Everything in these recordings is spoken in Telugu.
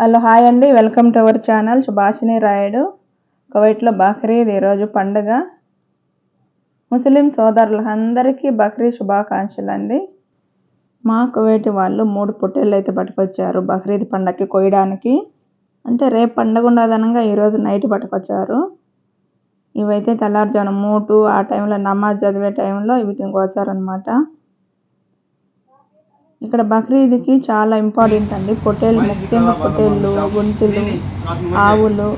హలో హాయ్ అండి. Welcome to our channel. Subhashini Rayudu. కువైట్లో బక్రీద్ ఈరోజు పండుగ. ముస్లిం సోదరులు అందరికీ బక్రీద్ శుభాకాంక్షలు అండి మా కువైటి వాళ్ళు మూడు పొట్టేళ్ళు అయితే పట్టుకొచ్చారు బక్రీద్ పండగకి కొయ్యడానికి. అంటే రేపు పండగ ఉండదనంగా ఈరోజు నైట్ పట్టుకొచ్చారు. ఇవైతే తెల్లారుజామున మూటు ఆ టైంలో నమాజ్ చదివే టైంలో వీటిని కోసారనమాట ఇక్కడ బక్రీద్కి చాలా ఇంపార్టెంట్ అండి. పొట్టేళ్ళు ముఖ్యంగా పొట్టేళ్ళు గుంతులు ఆవులు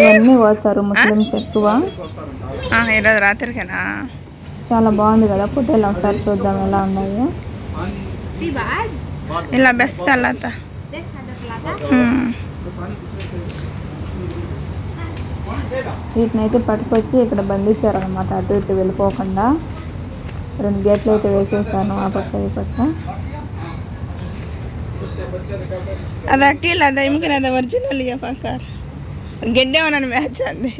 ఇవన్నీ కోస్తారు. ముస్లిమ్స్ ఎక్కువ. రాత్రికేనా? చాలా బాగుంది కదా పొట్టేళ్ళు ఒకసారి చూద్దాం ఎలా ఉన్నాయో. ఇలా బెస్ట్ అల్లత వీటినైతే పట్టుకొచ్చి ఇక్కడ బంధించారనమాట అటు ఇటు వెళ్ళిపోకుండా. రెండు గేట్లు అయితే వేసేసాను ఆ పక్క ఈ పక్క అది అఖిల్ అది ఇమ్మకిన అది ఒరిజినల్ ఇక పక్కారు గెడ్డేమన్నా మ్యాచ్ అండి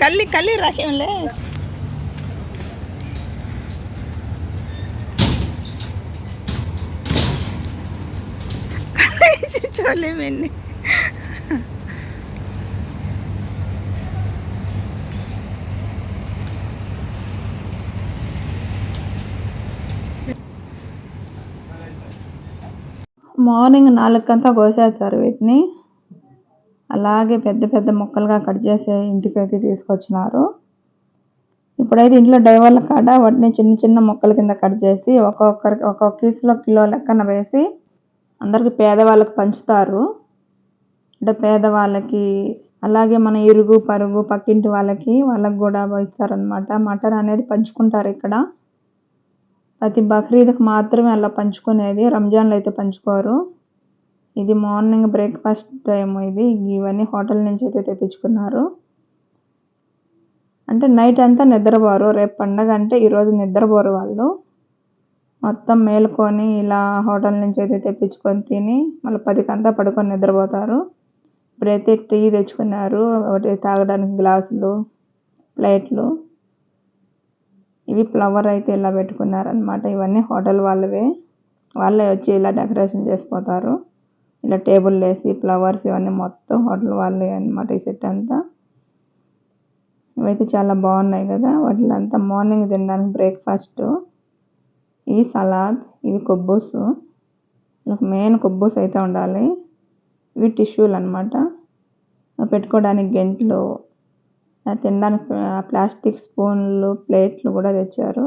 కల్లి కల్లి రాకేంలే చోలే మార్నింగ్ నాలుగుకంతా కోసేసారు వీటిని. అలాగే పెద్ద పెద్ద ముక్కలుగా కట్ చేసి ఇంటికైతే తీసుకొచ్చినారు. ఇప్పుడైతే ఇంట్లో డైవర్ల కాడ వాటిని చిన్న చిన్న ముక్కల కింద కట్ చేసి ఒక్కొక్కరికి ఒక్కొక్క కీసులో కిలో లెక్కన వేసి అందరికి పేదవాళ్ళకి పంచుతారు. అంటే పేదవాళ్ళకి అలాగే మన ఇరుగు పరుగు పక్కింటి వాళ్ళకి వాళ్ళకి కూడా ఇస్తారనమాట మటన్ అనేది పంచుకుంటారు ఇక్కడ. ప్రతి బక్రీద్కి మాత్రమే అలా పంచుకునేది. రంజాన్లో అయితే పంచుకోరు. ఇది మార్నింగ్ బ్రేక్ఫాస్ట్ టైం ఇది. ఇవన్నీ హోటల్ నుంచి అయితే తెప్పించుకున్నారు. అంటే నైట్ అంతా నిద్రపోరు. రేపు పండగ అంటే ఈరోజు నిద్రపోరు వాళ్ళు. మొత్తం మేలుకొని ఇలా హోటల్ నుంచి అయితే తెప్పించుకొని తిని మళ్ళీ పదికంతా పడుకొని నిద్రపోతారు. ఇప్పుడైతే టీ తెచ్చుకున్నారు ఒకటి తాగడానికి గ్లాసులు ప్లేట్లు. ఇవి ఫ్లవర్ అయితే ఇలా పెట్టుకున్నారనమాట ఇవన్నీ హోటల్ వాళ్ళవే. వాళ్ళే వచ్చి ఇలా డెకరేషన్ చేసిపోతారు. ఇలా టేబుల్ వేసి ఫ్లవర్స్ ఇవన్నీ మొత్తం హోటల్ వాళ్ళే అనమాట ఈ సెట్ అంతా. ఇవైతే చాలా బాగున్నాయి కదా వాటిలో అంతా మార్నింగ్ తినడానికి బ్రేక్ఫాస్ట్. ఇవి సలాద్ ఇవి కొబ్బూసు. మెయిన్ కొబ్బూసు అయితే ఉండాలి. ఇవి టిష్యూలు అనమాట పెట్టుకోవడానికి గెంట్లు తినడానికి ప్లాస్టిక్ స్పూన్లు ప్లేట్లు కూడా తెచ్చారు.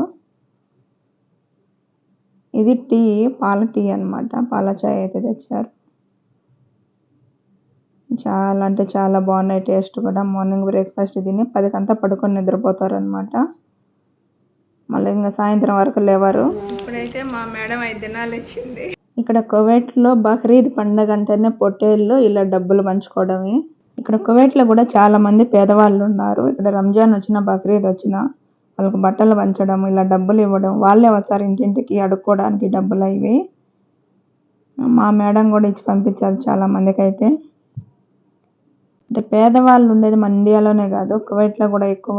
ఇది టీ పాల టీ అనమాట పాల చాయ్ అయితే తెచ్చారు. చాలా అంటే చాలా బాగున్నాయి టేస్ట్ కూడా. మార్నింగ్ బ్రేక్ఫాస్ట్ తిని పదికంతా పడుకొని నిద్రపోతారు అనమాట మళ్ళీ ఇంకా సాయంత్రం వరకు లేవరు. ఇప్పుడైతే మా మేడం ఐదు దినాలు ఇచ్చింది. ఇక్కడ కువైట్లో బక్రీద్ పండగ అంటేనే పొట్టేళ్ళు ఇలా డబ్బులు పంచుకోవడమే. ఇక్కడ కువైట్లో కూడా చాలా మంది పేదవాళ్ళు ఉన్నారు. ఇక్కడ రంజాన్ వచ్చిన బక్రీద్ వచ్చిన వాళ్ళకి బట్టలు పంచడం ఇలా డబ్బులు ఇవ్వడం వాళ్ళే వస్తారు ఇంటింటికి అడుక్కోవడానికి డబ్బులు ఇవి మా మేడం కూడా ఇచ్చి పంపించాలి చాలా మందికి అయితే అంటే పేదవాళ్ళు ఉండేది మన ఇండియాలోనే కాదు కువైట్లో కూడా ఎక్కువ.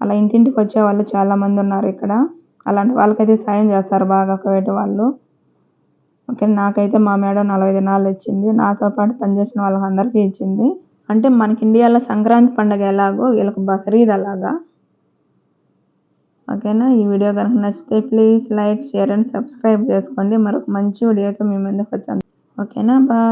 అలా ఇంటింటికి వచ్చే వాళ్ళు చాలామంది ఉన్నారు ఇక్కడ. అలాంటి వాళ్ళకైతే సాయం చేస్తారు బాగా కువైట్ వాళ్ళు. ఓకే నాకైతే మా మేడం నలభై దినాలు ఇచ్చింది. నాతో పాటు పనిచేసిన వాళ్ళకి అందరికీ ఇచ్చింది. అంటే మనకి ఇండియాలో సంక్రాంతి పండుగ ఎలాగో వీళ్ళకి బక్రీద్ అలాగా. ఓకేనా? ఈ వీడియో కనుక నచ్చితే please like share and subscribe చేసుకోండి. మరొక మంచి వీడియోతో మీ ముందుకు వచ్చాను ఓకేనా? బాయ్.